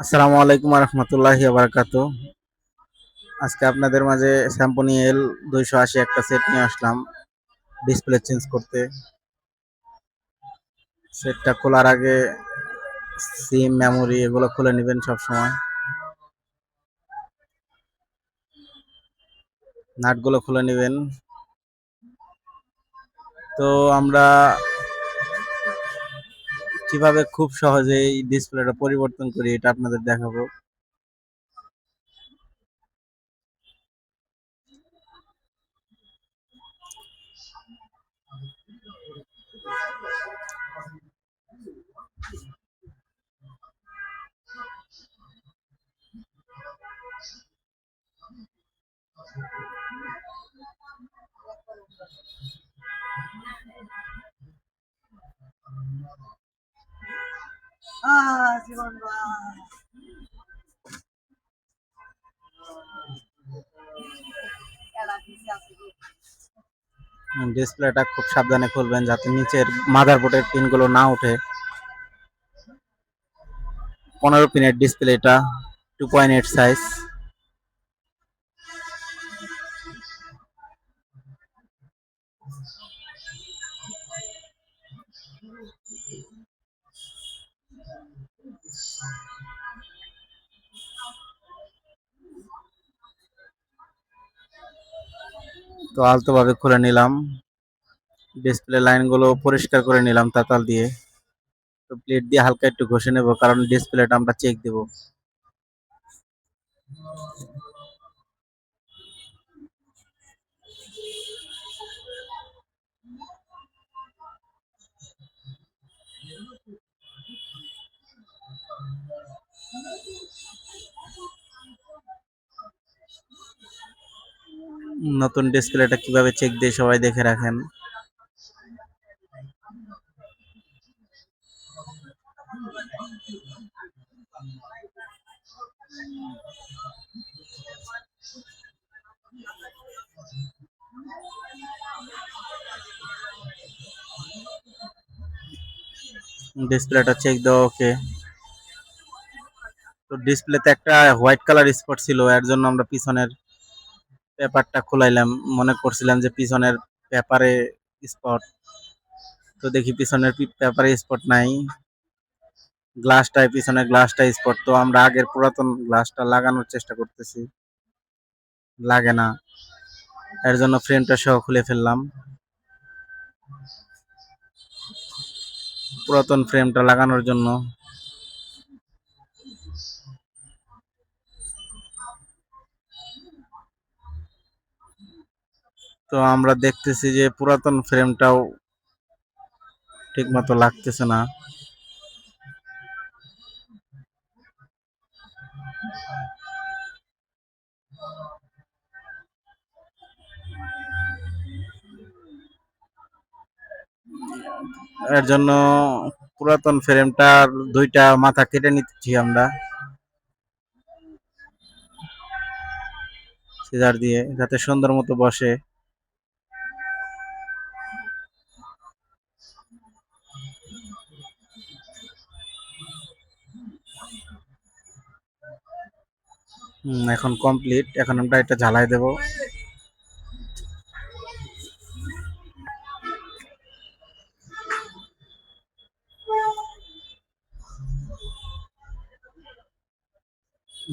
আসসালামু আলাইকুম রহমতুল্লাহি বারাকাত আজকে আপনাদের মাঝে স্যাম্পনি এল, দুইশো আশি একটা সেট নিয়ে আসলাম ডিসপ্লে চেঞ্জ করতে। সেটটা খোলার আগে সিম মেমোরি এগুলো খুলে নেবেন সব সময় নাটগুলো খুলে নেবেন। তো আমরা কীভাবে খুব সহজেই ডিসপ্লেটা পরিবর্তন করি এটা আপনাদের দেখাবো। জীবন ডিসপ্লেটা খুব সাবধানে খুলবেন যাতে নিচের মাদারবোর্ডের পিনগুলো না ওঠে। পনেরো পিনের ডিসপ্লেটা টু পয়েন্ট এইট সাইজ তো আলতোভাবে খুলে নিলাম। ডিসপ্লে লাইনগুলো পরিষ্কার করে নিলাম তাতাল দিয়ে। তো প্লেট দিয়ে হালকা একটু ঘষে নেব, কারণ ডিসপ্লেটা আমরা চেক দেব। নতুন ডিসপ্লেটা কীভাবে চেক দিয়ে সবাই দেখে রাখেন? ডিসপ্লেটা চেক দেওয়া ওকে তো ডিসপ্লেতে একটা হোয়াইট কালার স্পট ছিল, এর জন্য আমরা পিছনের পেপারটা খোলাইলাম, মনে করছিলাম যে পিছনের পেপারে স্পট তো দেখি পিছনের পেপারে স্পট নাই। গ্লাসটায়, পিছনের গ্লাসটা স্পট তো আমরা আগের পুরাতন গ্লাসটা লাগানোর চেষ্টা করতেছি। লাগে না। এর জন্য ফ্রেমটা সহ খুলে ফেললাম। পুরাতন ফ্রেমটা লাগানোর জন্য। তো আমরা দেখতেছি যে পুরাতন ফ্রেমটাও ঠিক মতো লাগতেছে না। এর জন্য পুরাতন ফ্রেমটার দুইটা মাথা কেটে নিচ্ছি আমরা। সিজার দিয়ে, যাতে সুন্দর মতো বসে। এখন কমপ্লিট এখন আমরা এটা ঝালাই দেব।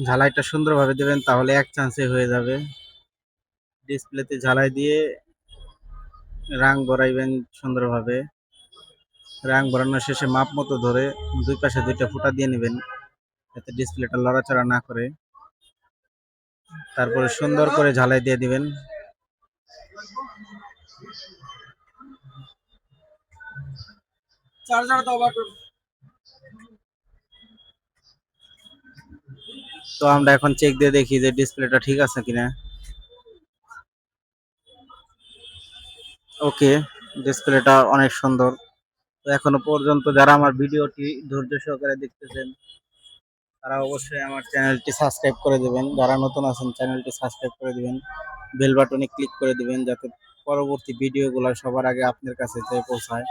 ঝালাইটা সুন্দরভাবে দেবেন, তাহলে এক চান্সে হয়ে যাবে। ডিসপ্লেতে ঝালাই দিয়ে রাং ভরাইবেন সুন্দরভাবে। রাং ভরানোর শেষে মাপ মতো ধরে দুই পাশে দুইটা ফুটা দিয়ে নেবেন, যাতে ডিসপ্লেটা লড়াচড়া না করে। তারপরে সুন্দর করে ঝালাই দিয়ে দিবেন। তো আমরা এখন চেক দিয়ে দেখি যে ডিসপ্লেটা ঠিক আছে কিনা। ওকে ডিসপ্লেটা অনেক সুন্দর। তো এখনও পর্যন্ত যারা আমার ভিডিওটি ধৈর্য সহকারে দেখতেছেন তারা অবশ্যই আমার চ্যানেলটি সাবস্ক্রাইব করে দেবেন। যারা নতুন আছেন, চ্যানেলটি সাবস্ক্রাইব করে দেবেন। বেল বাটনে ক্লিক করে দিবেন যাতে পরবর্তী ভিডিওগুলো সবার আগে আপনার কাছে যেয়ে পৌঁছায়।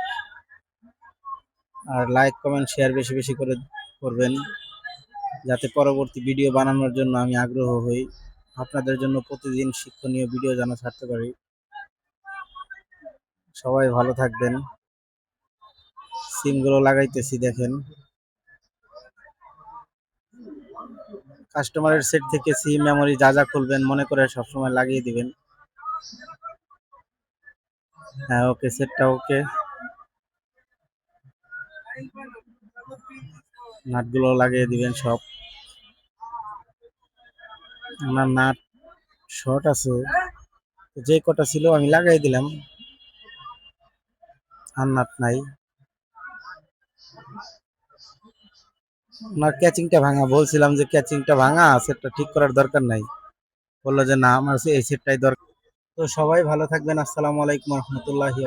আর লাইক, কমেন্ট, শেয়ার বেশি বেশি করে করবেন যাতে পরবর্তী ভিডিও বানানোর জন্য আমি আগ্রহ হই। আপনাদের জন্য প্রতিদিন শিক্ষণীয় ভিডিও যেন ছাড়তে পারি। সবাই ভালো থাকবেন। সিমগুলো লাগাইতেছি, দেখেন। কাস্টমারের সেট থেকে সিম মেমোরি যা যা খুলবেন, মনে করে সবসময় লাগিয়ে দিবেন। হ্যাঁ ওকে সেটটা ওকে নাটগুলো লাগিয়ে দিবেন সব। আমার নাট শর্ট আছে। যে কটা ছিল আমি লাগাই দিলাম। আর নাট নাই। আমার ক্যাচিংটা ভাঙা, বলছিলাম যে ক্যাচিংটা ভাঙা সেটটা ঠিক করার দরকার নাই। বলল যে না, আমার এই সেটটাই দরকার। তো সবাই ভালো থাকবেন, আসসালামু আলাইকুম রহমতুল্লাহি